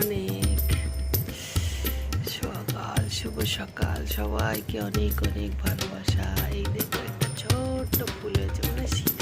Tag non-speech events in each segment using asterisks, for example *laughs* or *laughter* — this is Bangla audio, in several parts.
অনেক। সকাল, শুভ সকাল। সবাইকে অনেক অনেক ভালোবাসা। এই দেখো একটা ছোট্ট ফুল হয়েছে মানে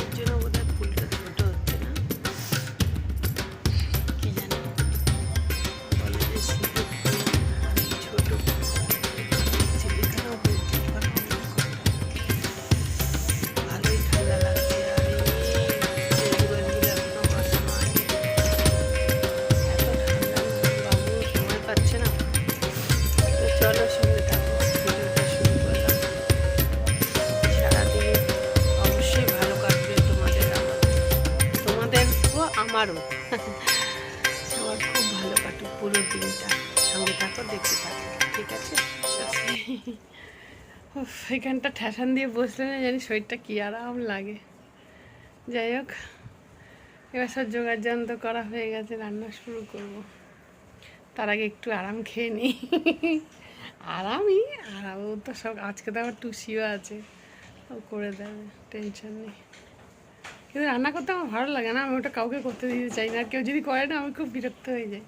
আমারও আমার খুব ভালো কাটুক পুরো দিনটা। সঙ্গে থাকো, দেখতে থাকো, ঠিক আছে? এখানটা ঠেসান দিয়ে বসলে না জানি শরীরটা কী আরাম লাগে। যাই হোক, এবার সব জোগাড় যন্ত্র করা হয়ে গেছে, রান্না শুরু করব। তার আগে একটু আরাম খেয়ে নিই আরামই আরামও তো সব, আজকে তো আমার টুসিও আছে। ও করে দেবে, টেনশন নেই। কিন্তু রান্না করতে আমার ভালো লাগে না, আমি ওটা কাউকে করতে দিতে চাই না। কেউ যদি করে না, আমি খুব বিরক্ত হয়ে যাই।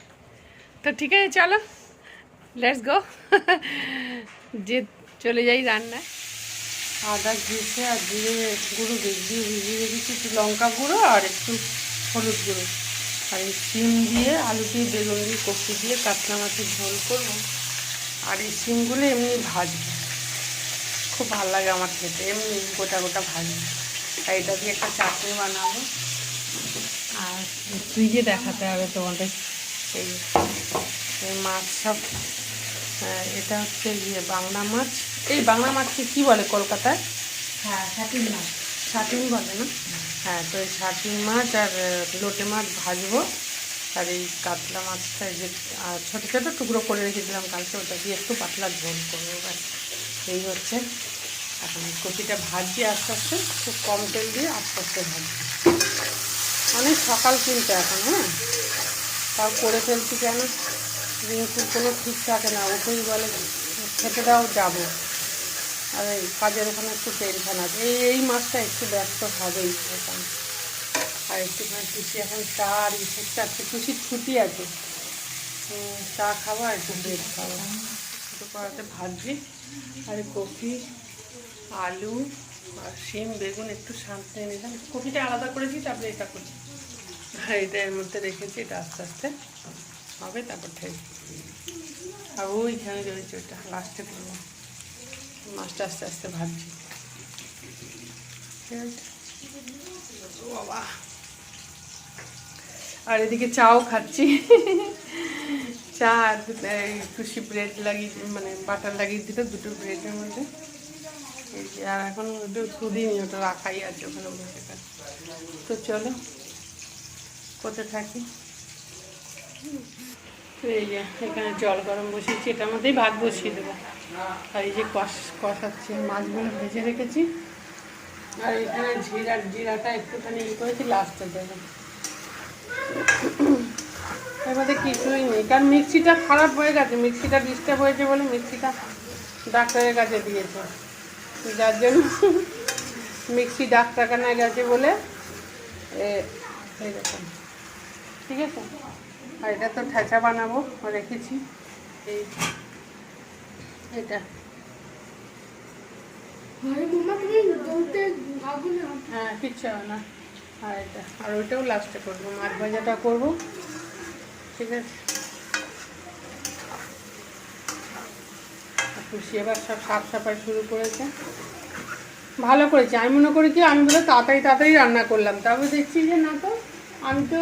তো ঠিক আছে, চলো। লেটস গো *laughs* যে চলে যাই রান্নায়। আদা ঘিসে আর জিরে গুঁড়ো দিয়ে ভিজিয়ে রেখেছি, একটু লঙ্কা গুঁড়ো আর একটু হলুদ গুঁড়ো। আর এই শিম দিয়ে আলু দিয়ে বেগুন দিয়ে কফি দিয়ে কাতলা মাছের ঝোল করব। আর এই শিমগুলো এমনি ভাজবো। খুব ভালো লাগে আমার খেতে, এমনি গোটা গোটা ভাজবো। আর এটা দিয়ে একটা চাটনি বানাবো। আর ফ্রিজে দেখাতে হবে তোমাদের। এই এই মাছ সব হ্যাঁ, এটা হচ্ছে ইয়ে বাংলা মাছ। এই বাংলা মাছকে কি বলে কলকাতায়? হ্যাঁ সাটিন মাছ। সাটিন বলে না? হ্যাঁ তো এই সাটিন মাছ আর লোটে মাছ ভাজবো। আর এই কাতলা মাছটা যে ছোটো ছোটো টুকরো করে রেখেছিলাম কালকে ওটা দিয়ে একটু পাতলা ঝোল করব ব্যাস। এই হচ্ছে। এখন কপিটা ভাজছি আস্তে আস্তে, খুব কম তেল দিয়ে আস্তে আস্তে ভাজছি। অনেক সকাল কিন্তু এখন হ্যাঁ? তাও করে ফেলছি কেন? রিঙ্কুর কোনো ঠিক থাকে না, ওকেই বলে খেতে দাও, যাব। আর এই কাজের ওখানে একটু টেনশন আছে। এই এই মাছটা একটু ব্যস্ত হবেই এখন। আর একটুখানি টুসি এখন চা আর ইসের চারটে টুসির ছুটি আছে। চা খাব আর একটু ব্রেড খাব। একটু কড়াতে ভাজি আর কফি আলু আর শিম, বেগুন একটু শান্তি নিলাম। কপিটা আলাদা করেছি তারপরে এটা করছি। আর এটা এর মধ্যে রেখেছি, এটা আস্তে আস্তে হবে, তারপর থেকে। আর ওইখানে রয়েছে ওটা লাস্টে করব। মাছটা আস্তে আস্তে ভাবছি ঠিক বাবা। আর এদিকে চাও খাচ্ছি। চা আর একটু ব্রেড লাগিয়ে মানে বাটার লাগিয়ে দিল, দুটো ব্রেডের মধ্যে। আর এখন ওটা সুদিনই, ওটা রাখাই আছে ওখানে বসে তো চলো কোথায় থাকি? এই যে, এখানে জল গরম বসিয়েছি এটার মধ্যেই ভাত বসিয়ে দেবো। আর এই যে কষ, কষাচ্ছি, মাছগুলো ভেজে রেখেছি। আর এখানে জিরা, জিরাটা একটুখানি ই করেছি, লাস্টে দেবো। মধ্যে কিছুই নেই, কারণ মিক্সিটা খারাপ হয়ে গেছে, মিক্সিটা ডিস্টার্ব হয়েছে বলে মিক্সিটা ডাক্তারের কাছে দিয়েছে। যার জন্য মিক্সি ডাক্তারখানায় গেছে বলে এ রকম ঠিক আছে? আর এটা তো ঠেচা বানাবো রেখেছি। এই এটা। হ্যাঁ কিচ্ছু হবে না। আর এটা আর ওইটাও লাস্টে করব মাছ ভাজাটা করব। ঠিক আছে? খুশি। এবার সব সাফ সাফাই শুরু করেছে। ভালো করেছে। আমি মনে করি কি, আমি বলে তাড়াতাড়ি তাড়াতাড়ি রান্না করলাম। তারপর দেখছি যে না তো, আমি তো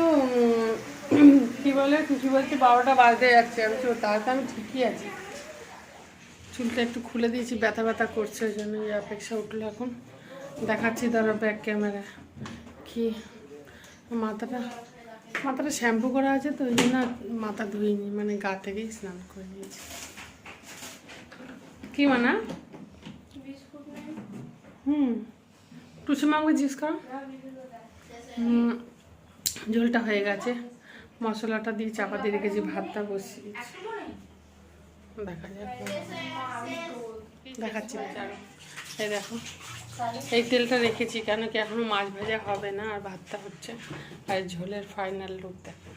কি বলে খুশি বলছে, বারোটা বাজতে যাচ্ছে। আমি তো তাহলে আমি ঠিকই আছি। চুলটা একটু খুলে দিয়েছি, ব্যথা ব্যথা করছে, ওই জন্য অপেক্ষা উঠল এখন। দেখাচ্ছি ধরো ব্যাক ক্যামেরা কি? মাথাটা মাথাটা শ্যাম্পু করা আছে, তো ওই জন্য মাথা ধুইনি মানে গা থেকেই স্নান করে নিয়েছি। কি মানা? হুম। টুসু মামকে জিজ্ঞেস করো। ঝোলটা হয়ে গেছে। মশলাটা দিয়ে চাপা দিয়ে রেখেছি ভাতটা বসিয়েছি। দেখা যাক। দেখাচ্ছি এই দেখো এই তেলটা রেখেছি কেন কি এখনও মাছ ভাজা হবে না আর ভাতটা হচ্ছে। আর ঝোলের ফাইনাল লুক দেখো।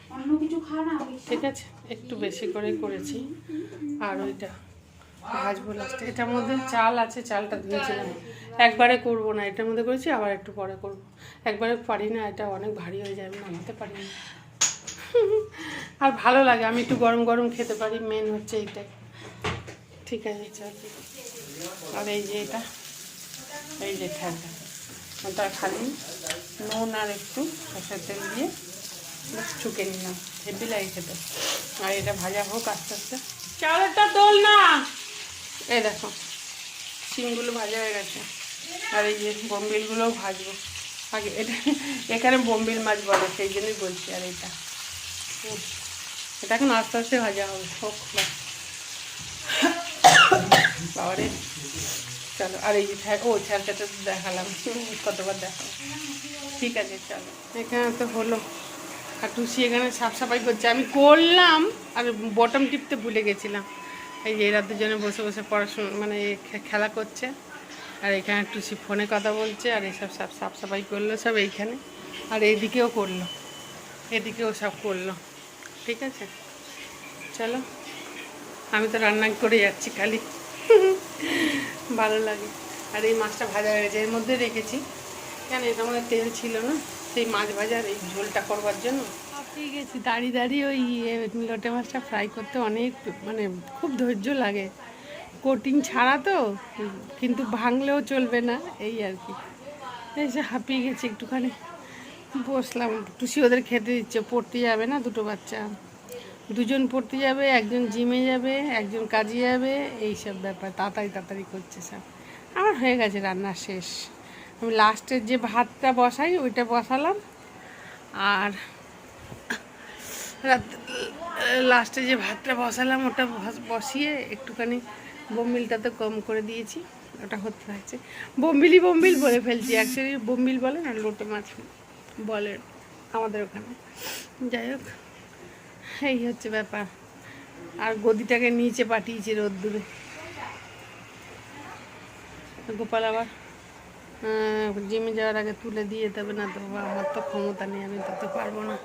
ঠিক আছে একটু বেশি করে করেছি। আর ওইটা ভাজবো লাস্টে এটার মধ্যে চাল আছে, চালটা ধুয়েছিলাম একবারে করব না, এটার মধ্যে করেছি, আবার একটু পরে করব। একবারে পারি না, এটা অনেক ভারী হয়ে যায়, আমি নামাতে পারি না। আর ভালো লাগে, আমি একটু গরম গরম খেতে পারি মেন হচ্ছে এইটাই ঠিক আছে, চল। আর এই যে এটা, এই যে ঠান্ডা ওটা খালি নুন আর একটু সরষের তেল দিয়ে চুকে নিলাম। হেভি লাগে খেতে। আর এটা ভাজা হোক আস্তে আস্তে। চালেরটা তোল না! এই দেখো, শিমগুলো ভাজা হয়ে গেছে। আর এই যে বোম্বিলগুলোও ভাজবো। আগে এটা, এখানে বোম্বিল মাছ বলে, সেই জন্যই বলছি আর এটা। এটা এখন আস্তে আস্তে ভাজা হবে। হোক বাবারে, চলো, আর এই যে ও তো দেখালাম। *laughs* কতবার দেখালাম ঠিক আছে, চলো। এখানে তো হলো। আর টুসি এখানে সাফ সাফাই করছে। আমি করলাম, আর বটম টিপতে ভুলে গেছিলাম। এই যে এরা দুজনে বসে বসে পড়াশোনা মানে খেলা করছে। আর এখানে টুসি ফোনে কথা বলছে, আর এইসব সব সাফ সাফাই করল, সব এইখানে। আর এইদিকেও করল। এদিকেও সব করল। ঠিক আছে? চলো। আমি তো রান্না করে যাচ্ছি খালি। ভালো লাগে। আর এই মাছটা ভাজা হয়ে গেছে, এর মধ্যে রেখেছি। কেন এটার মধ্যে তেল ছিল না। সেই মাছ ভাজার এই ঝোলটা করবার জন্য। পেয়ে গেছি। দাঁড়িয়ে দাঁড়িয়ে ওই ইয়ে লোটে মাছটা ফ্রাই করতে অনেক মানে খুব ধৈর্য লাগে। কোটিং ছাড়া তো, কিন্তু ভাঙলেও চলবে না, এই আর কি। এসে হাঁপিয়ে গেছি একটুখানি। বসলাম, টুসি ওদের খেতে দিচ্ছে, পড়তে যাবে না দুটো বাচ্চা। দুজন পড়তে যাবে, একজন জিমে যাবে, একজন কাজে যাবে, এইসব ব্যাপার, তাড়াতাড়ি তাড়াতাড়ি করছে সব। আমার হয়ে গেছে রান্না শেষ। আমি লাস্টের যে ভাতটা বসাই, ওইটা বসালাম। আর রাত লাস্টে যে ভাতটা বসালাম ওটা বসিয়ে একটুখানি বোম্বিলটা তো কম করে দিয়েছি। ওটা হতে থাকছে। বোম্বিলি বোম্বিল বলে ফেলছি। অ্যাকচুয়ালি বোম্বিল বলে না লোটে মাছ বলে আমাদের ওখানে। যাই হোক এই হচ্ছে ব্যাপার। আর গদিটাকে নিচে পাঠিয়েছি রোদ্দুরে। গোপাল আবার জিমে যাওয়ার আগে তুলে দিয়ে দেবে না তো বাবা, আমার তো ক্ষমতা নেই আমি তত পারব না।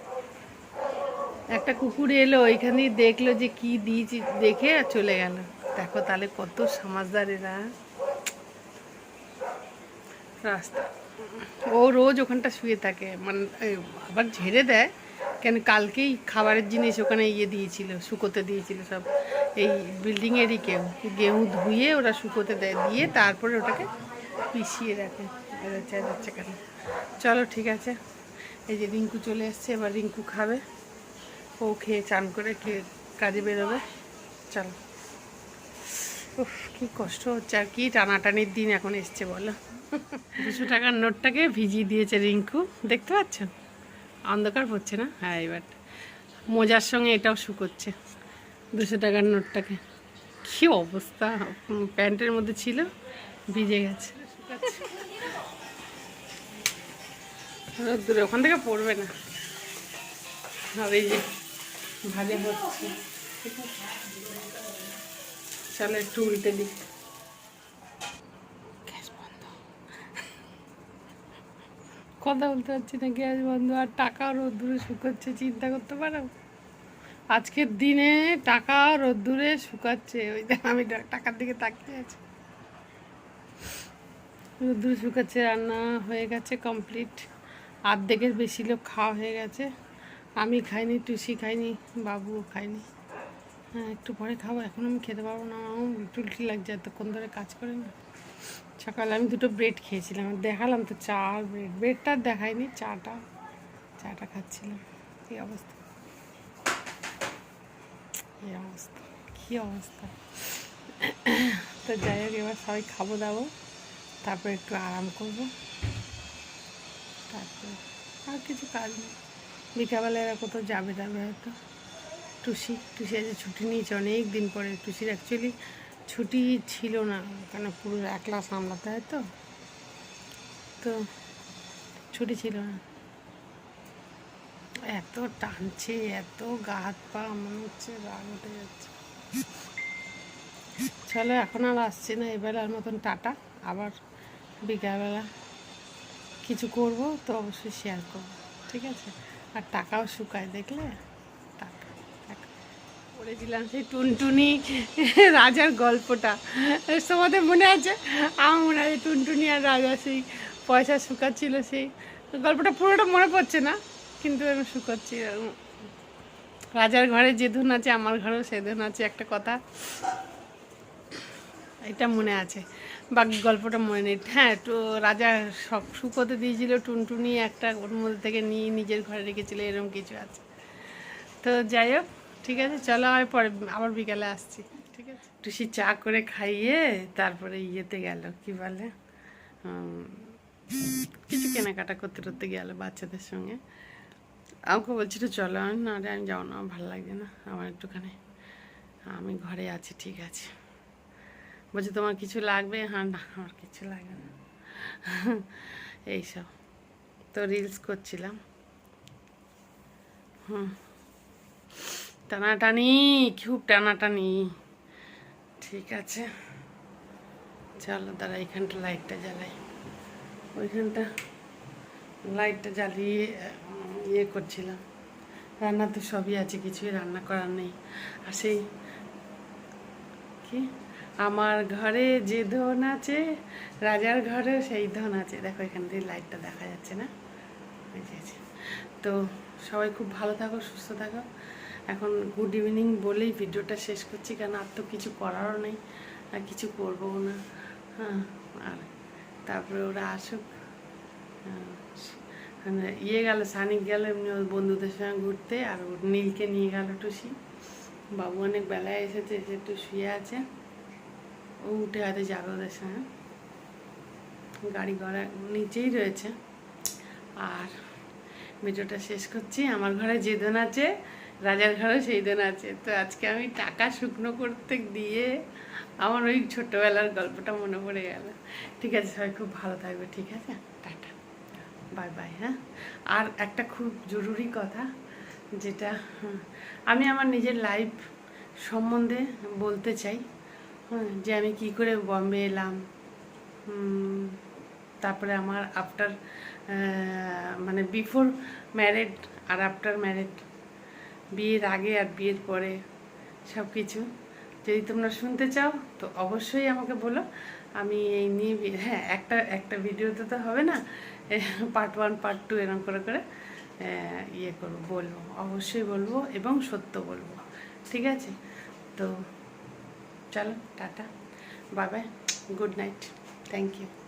একটা কুকুর এলো, ওইখানেই দেখল যে কি দিয়েছি, দেখে আর চলে গেল। দেখো তাহলে কত সমাজদার এরা রাস্তা। ও রোজ ওখানটা শুয়ে থাকে মানে আবার ঝেড়ে দেয়। কেন কালকেই খাবারের জিনিস ওখানে ইয়ে দিয়েছিল, শুকোতে দিয়েছিল সব। এই বিল্ডিংয়েরই কেউ। গেহু ধুয়ে ওরা শুকোতে দেয়, দিয়ে তারপরে ওটাকে পিষিয়ে রাখে। যাচ্ছে কেন চলো ঠিক আছে। এই যে রিঙ্কু চলে এসছে, এবার রিঙ্কু খাবে। ও খেয়ে চান করে খেয়ে কাজে বেরোবে। চলো। উফ, কি কষ্ট হচ্ছে আর কি টানাটানির দিন এখন এসছে বলো। দুশো টাকার নোটটাকে ভিজিয়ে দিয়েছে রিঙ্কু, দেখতে পাচ্ছ? অন্ধকার পড়ছে না? হ্যাঁ এবার। মোজার সঙ্গে এটাও শুকোচ্ছে দুশো টাকার নোটটাকে। কি অবস্থা? প্যান্টের মধ্যে ছিল, ভিজে গেছে। রোদ্দুরে, ওখান থেকে পড়বে না। হবে যে ভাজা হচ্ছে? চলো একটু উল্টে দিই। কথা বলতে পারছি না, গ্যাস বন্ধ। আর টাকা রোদ্দুরে শুকাচ্ছে, চিন্তা করতে পারো? আজকের দিনে টাকা রোদ্দুরে শুকাচ্ছে। ওই দেখ আমি টাকার দিকে তাকিয়ে আছি। রোদ্দুরে শুকাচ্ছে, রান্না হয়ে গেছে কমপ্লিট। আর্ধেকের বেশি লোক খাওয়া হয়ে গেছে। আমি খাইনি টুসি খাইনি, বাবুও খাইনি। হ্যাঁ একটু পরে খাব, এখন আমি খেতে পারব না আমার উল্টি লাগছে, এতক্ষণ ধরে কাজ করে না। সকালে আমি দুটো ব্রেড খেয়েছিলাম দেখালাম তো চা আর ব্রেড, ব্রেডটা দেখাইনি, চাটা চাটা খাচ্ছিলাম। কী অবস্থা? এই অবস্থা? কী অবস্থা? তো যাই হোক, এবার সবাই খাব দাবো, তারপর একটু আরাম করব। তারপর আর কিছু কাজ নেই। বিকালবেলা এরা কোথাও যাবে যাবে হয়তো। টুসি টুসি আজ ছুটি নিয়েছে, অনেক দিন পরে। টুসির অ্যাকচুয়ালি ছুটি ছিল না, কেন পুরো একলা সামলাতে হয় তো। তো ছুটি ছিল না। এত টানছে, এত গা হাত পা মনে হচ্ছে রাগ উঠে যাচ্ছে। চলো, এখন আর আসছে না, এবার আর মতন টাটা। আবার বিকালবেলা কিছু করব, তো অবশ্যই শেয়ার করব, ঠিক আছে? আর টাকাও শুকায়, দেখলে? টাকা। পড়েছিলাম সেই টুনটুনি রাজার গল্পটা। তোমাদের মনে আছে? আমার মনে আছে টুনটুনি আর রাজা সেই পয়সা শুকাচ্ছিল সেই গল্পটা পুরোটা মনে পড়ছে না, কিন্তু আমি শুকাচ্ছি। রাজার ঘরে যে ধুন আছে, আমার ঘরেও সে ধুন আছে, একটা কথা। এটা মনে আছে। বাকি গল্পটা মনে নেই। হ্যাঁ তো রাজা সব শুকোতে দিয়েছিল, টুনটুনি একটা ওর মধ্যে থেকে নিয়ে নিজের ঘরে রেখেছিল এরকম কিছু আছে। তো যাই হোক, ঠিক আছে, চলো আমি পরে, আবার বিকালে আসছি, ঠিক আছে? টুসি চা করে খাইয়ে তারপরে ইয়েতে গেল, কি বলে? কিছু কেনাকাটা করতে করতে গেল বাচ্চাদের সঙ্গে। আমাকে বলছিল, চলো না রে আমি যাও না ভালো লাগছে না, আমার একটুখানি, আমি ঘরে আছি, ঠিক আছে। বলছে, তোমার কিছু লাগবে? হ্যাঁ না, আমার কিছু লাগবে না। *laughs* এইসব তো রিলস করছিলাম। হুম। টানাটানি, খুব টানাটানি। ঠিক আছে। চলো, দাঁড়া এখানটা লাইটটা জ্বালাই। ওইখানটা লাইটটা জ্বালিয়ে ইয়ে করছিলাম। রান্না তো সবই আছে, কিছুই রান্না করার নেই। আর সেই কি? আমার ঘরে যে ধন আছে রাজার ঘরে সেই ধন আছে। দেখো এখান থেকে লাইটটা দেখা যাচ্ছে না। তো সবাই খুব ভালো থাকো সুস্থ থাকো। এখন গুড ইভিনিং বলেই ভিডিওটা শেষ করছি কারণ আর তো কিছু করারও নেই আর কিছু করব না। হ্যাঁ আর তারপরে ওরা আসুক। হ্যাঁ, মানে ইয়ে গেল সানিক গেল এমনি ওর বন্ধুদের সঙ্গে ঘুরতে আর ওর নীলকে নিয়ে গেল টুসি। বাবু অনেক বেলায় এসেছে এসে একটু শুয়ে আছে। ও উঠে হয়তো যাবে ওদের সঙ্গে গাড়ি ঘোড়া নিচেই রয়েছে। আর ভিডিওটা শেষ করছি। আমার ঘরে যে দিন আছে, রাজার ঘরে সেই দিন আছে। তো আজকে আমি টাকা শুকনো করতে দিয়ে আমার ওই ছোট্টবেলার গল্পটা মনে পড়ে গেল। ঠিক আছে, সবাই খুব ভালো থাকবে, ঠিক আছে? টাটা। বাই বাই হ্যাঁ? আর একটা খুব জরুরি কথা, যেটা আমি আমার নিজের লাইফ সম্বন্ধে বলতে চাই। যে আমি কি করে বম্বে এলাম তারপরে আমার আফটার মানে বিফোর ম্যারেড আর আফটার ম্যারেড বিয়ের আগে আর বিয়ের পরে সব কিছু যদি তোমরা শুনতে চাও, তো অবশ্যই আমাকে বলো। আমি এই নিয়ে হ্যাঁ একটা একটা ভিডিওতে তো হবে না পার্ট ওয়ান পার্ট টু এরকম করে করে ইয়ে করব, বলব, অবশ্যই বলব এবং সত্য বলব, ঠিক আছে? তো চলো tata bye bye good night thank you